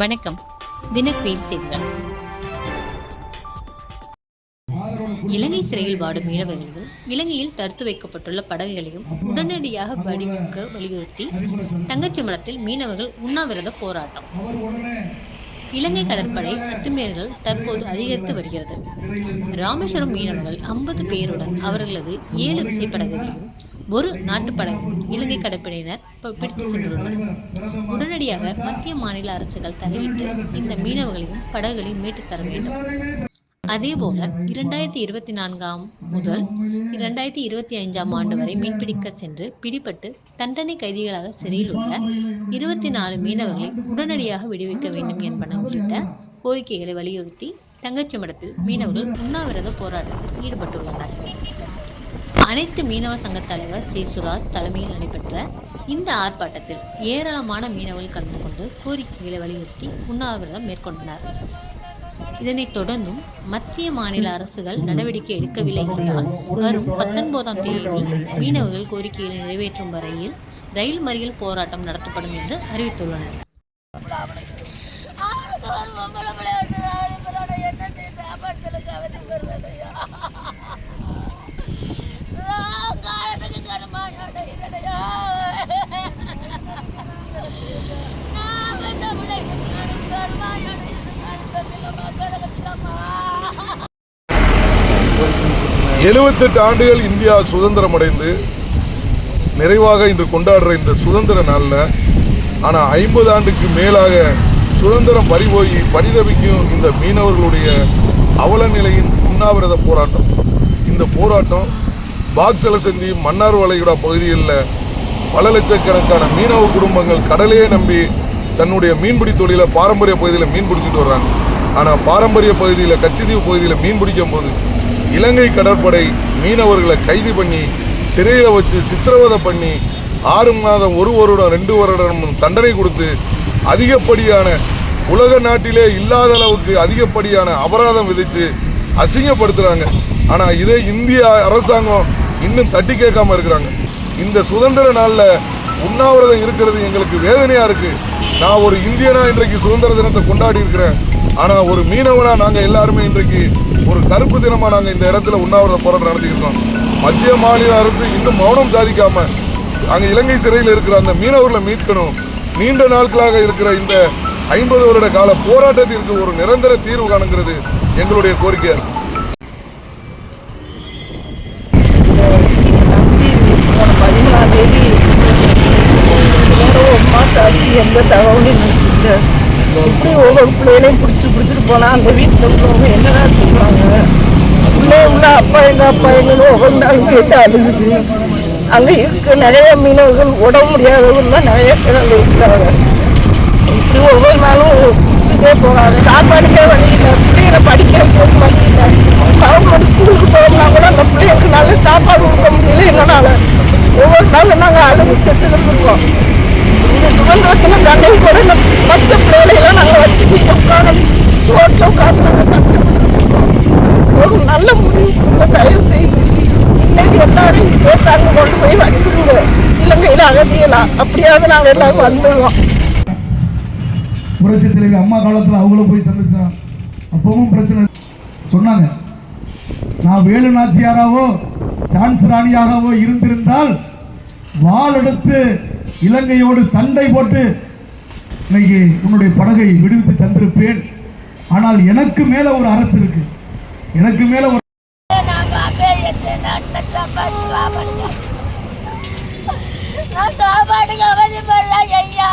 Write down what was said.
வணக்கம். தினக்குயின் செய்திகள் இலங்கை சிறையில் வாடும் மீனவர்களையும் இலங்கையில் தடுத்து வைக்கப்பட்டுள்ள படகுகளையும் உடனடியாக வடிவிக்க வலியுறுத்தி தங்கச்சிமரத்தில் மீனவர்கள் உண்ணாவிரத போராட்டம். இலங்கை கடற்படை அத்துமீறல்கள் தற்போது அதிகரித்து வருகிறது. ராமேஸ்வரம் மீனவர்கள் ஐம்பது பேருடன் அவர்களது ஏழு விசைப்படகுகளையும் ஒரு நாட்டுப்படகு இலங்கை கடற்படையினர் பிடித்து சென்றுள்ளனர். உடனடியாக மத்திய மாநில அரசுகள் தலையிட்டு இந்த மீனவர்களையும் படகுகளையும் மீட்டுத் தர வேண்டும். அதேபோல இரண்டாயிரத்தி இருபத்தி நான்காம் முதல் இரண்டாயிரத்தி இருபத்தி ஐந்தாம் ஆண்டு வரை மீன்பிடிக்க சென்று பிடிபட்டு தண்டனை கைதிகளாக சிறையில் உள்ள இருபத்தி நாலு மீனவர்களை உடனடியாக விடுவிக்க வேண்டும் என்பன உள்ளிட்ட கோரிக்கைகளை வலியுறுத்தி தங்கச்சி மடத்தில் மீனவர்கள் உண்ணாவிரத போராட்டத்தில் ஈடுபட்டுள்ளனர். அனைத்து மீனவ சங்க தலைவர் சி. சுராஜ் தலைமையில் நடைபெற்ற இந்த ஆர்ப்பாட்டத்தில் ஏராளமான மீனவர்கள் கலந்து கொண்டு கோரிக்கைகளை வலியுறுத்தி உண்ணாவிரதம் மேற்கொண்டனர். இதனைத் தொடர்ந்தும் மத்திய மாநில அரசுகள் நடவடிக்கை எடுக்கவில்லை என்றால் வரும் பத்தொன்பதாம் தேதி மீனவர்கள் கோரிக்கைகளை நிறைவேற்றும் வரையில் ரயில் மறியல் போராட்டம் நடத்தப்படும் என்று அறிவித்துள்ளனர். எழுபத்தெட்டு ஆண்டுகள் இந்தியா சுதந்திரம் அடைந்து நிறைவாக இன்று கொண்டாடுற இந்த சுதந்திர நாளில் ஆனால் ஐம்பது ஆண்டுக்கு மேலாக சுதந்திரம் பறிபோய் பரிதவிக்கும் இந்த மீனவர்களுடைய அவல நிலையின் உண்ணாவிரத போராட்டம். இந்த போராட்டம் பாக்ஸலசந்தி மன்னார் வளைகுடா பகுதிகளில் பல லட்சக்கணக்கான மீனவ குடும்பங்கள் கடலையே நம்பி தன்னுடைய மீன்பிடி தொழிலை பாரம்பரிய பகுதியில் மீன் பிடிச்சிட்டு வர்றாங்க. ஆனால் பாரம்பரிய பகுதியில் கச்சிதீவு பகுதியில் மீன் பிடிக்கும் போது இலங்கை கடற்படை மீனவர்களை கைது பண்ணி சிறையில் வச்சு சித்திரவதை பண்ணி ஆறு மாதம் ஒரு வருடம் ரெண்டு வருடம் தண்டனை கொடுத்து அதிகப்படியான உலக நாட்டிலே இல்லாத அளவுக்கு அதிகப்படியான அபராதம் விதித்து அசிங்கப்படுத்துகிறாங்க ஆனால் இதே இந்திய அரசாங்கம் இன்னும் தட்டி கேட்காம இருக்கிறாங்க. இந்த சுதந்திர நாளில் உண்ணாவிரதம் இருக்கிறது எங்களுக்கு வேதனையாக இருக்குது நான் ஒரு இந்தியனா இன்றைக்கு சுதந்திர தினத்தை கொண்டாடி இருக்கிறேன். ஆனால் ஒரு மீனவனாக நாங்கள் எல்லாருமே இன்றைக்கு ஒரு கருப்பு தினமாக நாங்கள் இந்த இடத்துல உண்ணாவிரத போராட்டம் நடத்திக்கிட்டோம். மத்திய மாநில அரசு இன்னும் மௌனம் சாதிக்காமல் அங்கே இலங்கை சிறையில் இருக்கிற அந்த மீனவர்களை மீட்கணும். நீண்ட நாட்களாக இருக்கிற இந்த ஐம்பது வருட கால போராட்டத்திற்கு ஒரு நிரந்தர தீர்வு காணுங்கிறது எங்களுடைய கோரிக்கை தம்பி பதிமூணாம் தேதி ஒரு எந்த தகவலும் இல்லை இப்படி ஒவ்வொரு பிள்ளைகளையும் பிடிச்சி பிடிச்சிட்டு போனால் அந்த வீட்டில் உள்ளவங்க என்னதான் செய்வாங்க உள்ளே உள்ள அப்பா எங்க அப்பா எங்களும் ஒவ்வொரு நாள் கேட்டு அழுகுது. அங்கே இருக்க நிறைய மீனவர்கள் உடம்பு முடியாதவங்கலாம் நிறைய பேர் அங்கே இருக்காங்க இப்படி ஒவ்வொரு நாளும் பிடிச்சிட்டே போகிறாங்க சாப்பாடுக்கே வழி இல்லை. பிள்ளைகளை படிக்க வழி இல்லை. கவர்மெண்ட் ஸ்கூலுக்கு போகணும்னா கூட இல்லை சேர்த்து அங்கே கொண்டு போய் வச்சிருங்க. இலங்கையில் அகதியலாம் அப்படியாவது நாங்கள் எல்லாரும் வந்துடுவோம் புரட்சி தலைவி அம்மா காலத்தில் அவங்களும் போய் சந்திச்சான் அப்பவும் பிரச்சனை சொன்னாங்க. நான் வேலு நாச்சியாராவோ சான்ஸ் ராணியாகவோ இருந்திருந்தால் வால் எடுத்து இலங்கையோடு சண்டை போட்டு இன்னைக்கு உன்னுடைய படகை விடுவித்து தந்திருப்பேன். ஆனால் எனக்கு மேலே ஒரு அரசு இருக்கு. எனக்கு மேலே ஒரு நான் சாப்பாடுக்கு அவதிப்படல ஐயா.